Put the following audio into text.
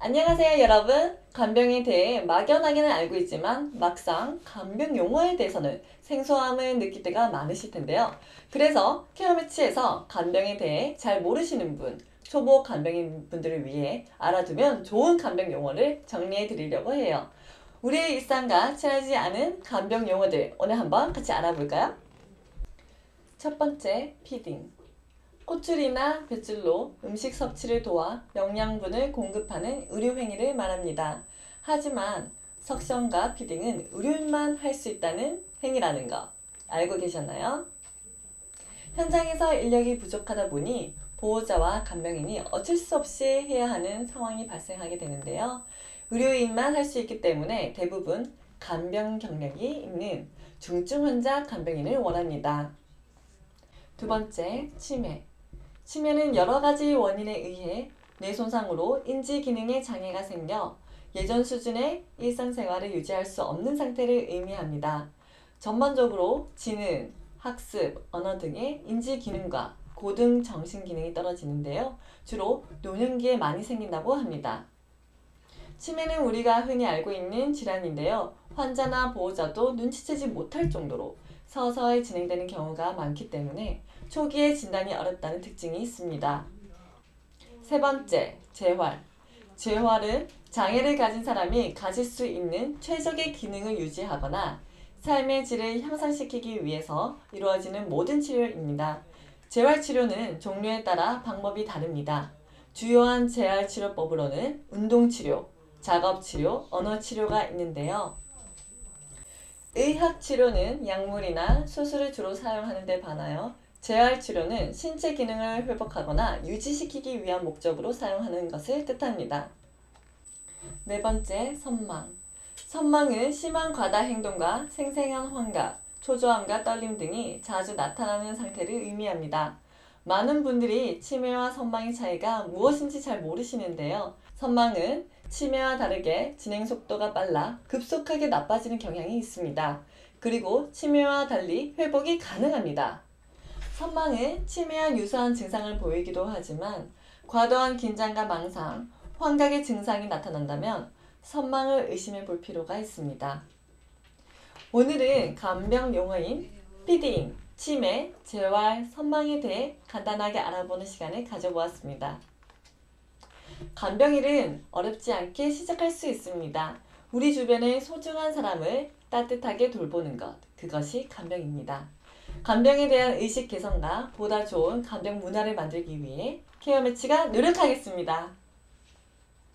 안녕하세요, 여러분. 간병에 대해 막연하게는 알고 있지만 막상 간병 용어에 대해서는 생소함을 느낄 때가 많으실 텐데요. 그래서 케어 매치에서 간병에 대해 잘 모르시는 분, 초보 간병인 분들을 위해 알아두면 좋은 간병 용어를 정리해 드리려고 해요. 우리의 일상과 친하지 않은 간병 용어들 오늘 한번 같이 알아볼까요? 첫 번째, 피딩. 호출이나 배출로 음식 섭취를 도와 영양분을 공급하는 의료 행위를 말합니다. 하지만 석션과 피딩은 의료인만 할 수 있다는 행위라는 거 알고 계셨나요? 현장에서 인력이 부족하다 보니 보호자와 간병인이 어쩔 수 없이 해야 하는 상황이 발생하게 되는데요. 의료인만 할 수 있기 때문에 대부분 간병 경력이 있는 중증 환자 간병인을 원합니다. 두 번째, 치매. 치매는 여러 가지 원인에 의해 뇌 손상으로 인지 기능에 장애가 생겨 예전 수준의 일상생활을 유지할 수 없는 상태를 의미합니다. 전반적으로 지능, 학습, 언어 등의 인지 기능과 고등 정신 기능이 떨어지는데요. 주로 노년기에 많이 생긴다고 합니다. 치매는 우리가 흔히 알고 있는 질환인데요. 환자나 보호자도 눈치채지 못할 정도로 서서히 진행되는 경우가 많기 때문에 초기에 진단이 어렵다는 특징이 있습니다. 세 번째, 재활. 재활은 장애를 가진 사람이 가질 수 있는 최적의 기능을 유지하거나 삶의 질을 향상시키기 위해서 이루어지는 모든 치료입니다. 재활 치료는 종류에 따라 방법이 다릅니다. 주요한 재활 치료법으로는 운동 치료, 작업 치료, 언어 치료가 있는데요. 의학 치료는 약물이나 수술을 주로 사용하는 데 반하여 재활 치료는 신체 기능을 회복하거나 유지시키기 위한 목적으로 사용하는 것을 뜻합니다. 네 번째, 선망. 선망은 심한 과다 행동과 생생한 환각, 초조함과 떨림 등이 자주 나타나는 상태를 의미합니다. 많은 분들이 치매와 선망의 차이가 무엇인지 잘 모르시는데요. 선망은 치매와 다르게 진행 속도가 빨라 급속하게 나빠지는 경향이 있습니다. 그리고 치매와 달리 회복이 가능합니다. 선망은 치매와 유사한 증상을 보이기도 하지만 과도한 긴장과 망상, 환각의 증상이 나타난다면 선망을 의심해 볼 필요가 있습니다. 오늘은 간병 용어인 피딩, 치매, 재활, 선망에 대해 간단하게 알아보는 시간을 가져보았습니다. 간병일은 어렵지 않게 시작할 수 있습니다. 우리 주변의 소중한 사람을 따뜻하게 돌보는 것, 그것이 간병입니다. 간병에 대한 의식 개선과 보다 좋은 간병 문화를 만들기 위해 케어 매치가 노력하겠습니다.